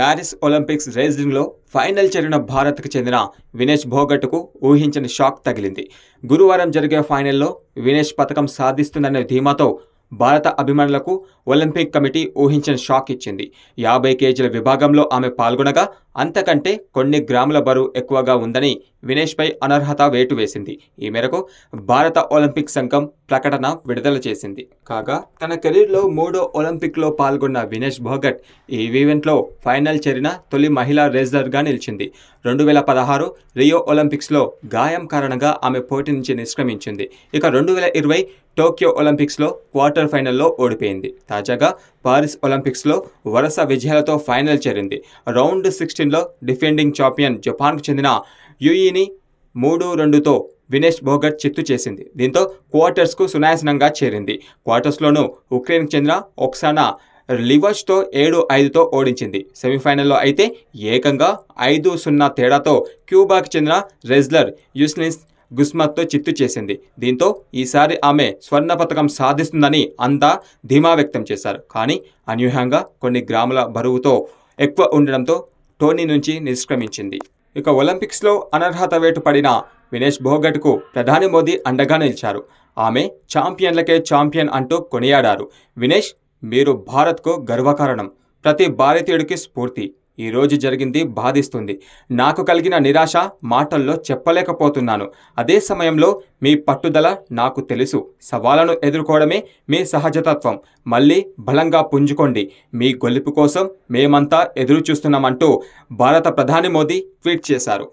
Paris Olympics రేజింగ్లో final చేరిన భారత్కు చెందిన వినేష్ భోగట్కు ఊహించని షాక్ తగిలింది. గురువారం జరిగే ఫైనల్లో వినేష్ పథకం సాధిస్తుందనే ధీమాతో భారత అభిమానులకు ఒలింపిక్ కమిటీ ఊహించిన షాక్ ఇచ్చింది. యాభై కేజీల విభాగంలో ఆమె పాల్గొనగా అంతకంటే కొన్ని గ్రాముల బరువు ఎక్కువగా ఉందని వినేష్పై అనర్హత వేటు వేసింది. ఈ మేరకు భారత ఒలింపిక్ సంఘం ప్రకటన విడుదల చేసింది. కాగా తన కెరీర్లో మూడో ఒలింపిక్లో పాల్గొన్న వినేష్ భోగట్ ఈ ఈవెంట్లో ఫైనల్ చేరిన తొలి మహిళా రేజ్లర్గా నిలిచింది. రెండు వేల పదహారు రియో ఒలింపిక్స్లో గాయం కారణంగా ఆమె పోటీ నుంచి నిష్క్రమించింది. ఇక రెండు వేల ఇరవై టోక్యో ఒలింపిక్స్లో క్వార్టర్ ఫైనల్లో ఓడిపోయింది. తాజాగా పారిస్ ఒలింపిక్స్లో వరుస విజయాలతో ఫైనల్ చేరింది. రౌండ్ సిక్స్టీన్లో డిఫెండింగ్ ఛాంపియన్ జపాన్కు చెందిన యుఈని మూడు రెండుతో వినేష్ భోగట్ చిత్తు చేసింది. దీంతో క్వార్టర్స్కు సునాయాసనంగా చేరింది. క్వార్టర్స్లోనూ ఉక్రెయిన్కు చెందిన ఒక్సానా లివర్స్తో ఏడు ఐదుతో ఓడించింది. సెమీఫైనల్లో అయితే ఏకంగా ఐదు సున్నా తేడాతో క్యూబాకు చెందిన రెజ్లర్ యుస్నిస్ గుస్మత్తో చిత్తు చేసింది. దీంతో ఈసారి ఆమె స్వర్ణ పథకం సాధిస్తుందని అంతా ధీమా వ్యక్తం చేశారు. కానీ అనూహ్యంగా కొన్ని గ్రాముల బరువుతో ఎక్కువ ఉండడంతో టోనీ నుంచి నిష్క్రమించింది. ఇక ఒలింపిక్స్లో అనర్హత వేటు పడిన వినేష్ భోగట్కు ప్రధాని మోదీ అండగా నిలిచారు. ఆమె ఛాంపియన్లకే ఛాంపియన్ అంటూ కొనియాడారు. వినేష్ మీరు భారత్కు గర్వకారణం. ప్రతి భారతీయుడికి స్ఫూర్తి. ఈరోజు జరిగింది బాధిస్తుంది. నాకు కలిగిన నిరాశ మాటల్లో చెప్పలేకపోతున్నాను. అదే సమయంలో మీ పట్టుదల నాకు తెలుసు. సవాళ్ళను ఎదుర్కోవడమే మీ సహజతత్వం. మళ్ళీ బలంగా పుంజుకోండి. మీ గొలుపు కోసం మేమంతా ఎదురు చూస్తున్నామంటూ భారత ప్రధాని మోదీ ట్వీట్ చేశారు.